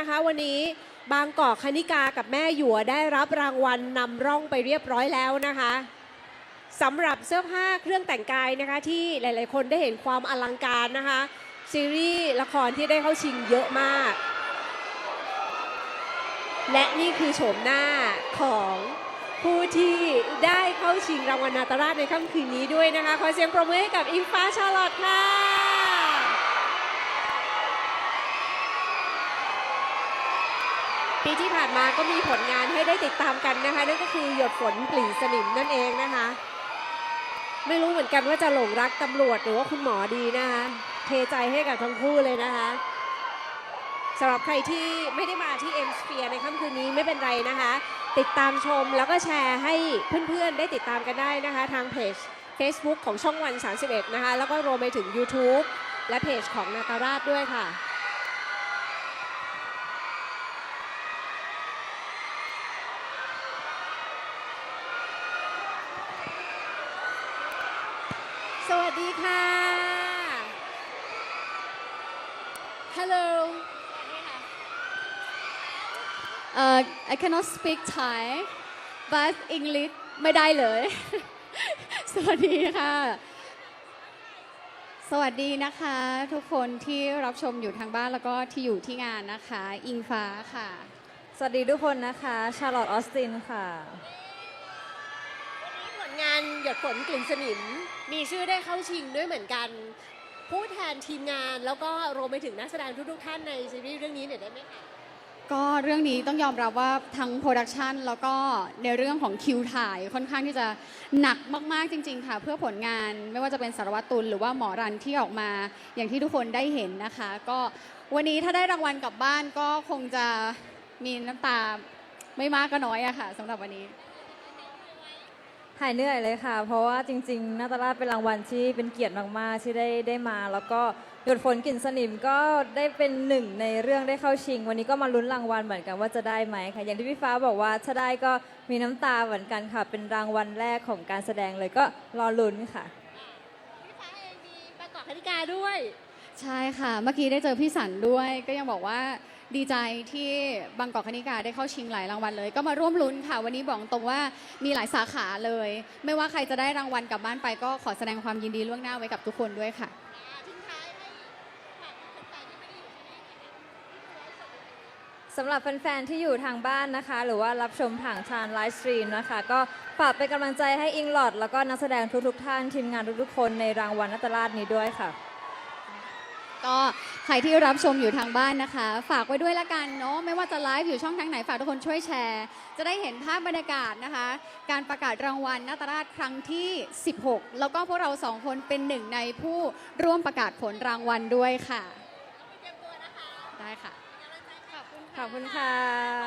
นะคะ วันนี้บางกอกคณิกากับแม่หยวได้รับรางวัลนำร่องไปเรียบร้อยแล้วนะคะสำหรับเสื้อผ้าเครื่องแต่งกายนะคะ ที่หลาย ๆ คนได้เห็นความอลังการนะคะ ซีรีส์ละครที่ได้เข้าชิงเยอะมาก และนี่คือโฉมหน้าของผู้ที่ได้เข้าชิงรางวัลนาตราชในค่ำคืนนี้ด้วยนะคะ ขอเสียงปรบมือให้กับอิงฟ้าชาลอตค่ะ ที่ผ่านมาก็มีผลงานให้ได้ติดตามกันนะคะ นั่นก็คือหยดฝนปลีสนิมนั่นเองนะคะ ไม่รู้เหมือนกันว่าจะหลงรักตำรวจหรือว่าคุณหมอดีนะคะเทใจให้กับทั้งคู่เลยนะคะสำหรับใครที่ไม่ได้มาที่ M Sphere ในค่ำคืนนี้ไม่เป็นไรนะคะ ติดตามชมแล้วก็แชร์ให้เพื่อนๆ ได้ติดตามกันได้นะคะ ทางเพจ Facebook ของช่องวัน 31 นะคะ แล้วก็รวมไปถึง YouTube และเพจของนาตาราชด้วยค่ะ วัสดีค่ะ Hello Uh, I cannot speak Thai but English ไม่ได้เลย สวัสดีค่ะ สวัสดีนะคะ ทุกคนที่รับชมอยู่ทางบ้านแล้วก็ที่อยู่ที่งานนะคะ อิงฟ้าค่ะ สวัสดีทุกคนนะคะ ชาร์ลอตออสตินค่ะผลงาน หยดฝนกลิ่นสนิม มีชื่อได้เข้าชิงด้วยเหมือนกัน ผู้แทนทีมงานแล้วก็รวมไปถึงนักแสดงทุกๆท่านในซีรีส์เรื่องนี้หน่อยได้ไหมคะ ก็เรื่องนี้ต้องยอมรับว่าทั้งโปรดักชันแล้วก็ในเรื่องของคิวถ่ายค่อนข้างที่จะหนักมากๆจริง ๆ ค่ะ เพื่อผลงานไม่ว่าจะเป็นสารวัตรตุลหรือว่าหมอรันที่ออกมาอย่างที่ทุกคนได้เห็นนะคะ ก็วันนี้ถ้าได้รางวัลกลับบ้านก็คงจะมีน้ำตาไม่มากก็น้อยอะค่ะสำหรับวันนี้ หายเหนื่อยเลยค่ะ เพราะว่าจริงๆนาตาราชเป็นรางวัลที่เป็นเกียรติมากๆที่ได้ได้มา แล้วก็หยดฝนกลิ่นสนิมก็ได้เป็นหนึ่งในเรื่องได้เข้าชิง วันนี้ก็มาลุ้นรางวัลเหมือนกันว่าจะได้ไหมค่ะ อย่างที่พี่ฟ้าบอกว่าถ้าได้ก็มีน้ำตาเหมือนกันค่ะ เป็นรางวัลแรกของการแสดงเลยก็รอลุ้นค่ะ พี่ฟ้าเองมีประกอบคณิกาด้วย ใช่ค่ะ เมื่อกี้ได้เจอพี่สันด้วย ก็ยังบอกว่า ดีใจที่บางกอกคณิกาได้เข้าชิงหลายรางวัลเลย ก็มาร่วมลุ้นค่ะ วันนี้บอกตรงว่ามีหลายสาขาเลย ไม่ว่าใครจะได้รางวัลกลับบ้านไป ก็ขอแสดงความยินดีล่วงหน้าไว้กับทุกคนด้วยค่ะ สำหรับแฟนๆ ที่อยู่ทางบ้านนะคะ หรือว่ารับชมผ่านทางไลฟ์สตรีมนะคะ ก็ฝากเป็นกำลังใจให้อิงลอดแล้วก็นักแสดงทุกๆท่านทีมงานทุกๆคนในรางวัลนัตราชนี้ด้วยค่ะ ก็ใครที่รับชมอยู่ทางบ้านนะคะ ฝากไว้ด้วยละกันเนาะไม่ว่าจะไลฟ์อยู่ช่องทางไหนฝากทุกคนช่วยแชร์ จะได้เห็นภาพบรรยากาศนะคะ การประกาศรางวัลนาตราชครั้งที่ 16 แล้วก็พวกเราสองคนเป็นหนึ่งในผู้ร่วมประกาศผลรางวัลด้วยค่ะได้ค่ะขอบคุณค่ะ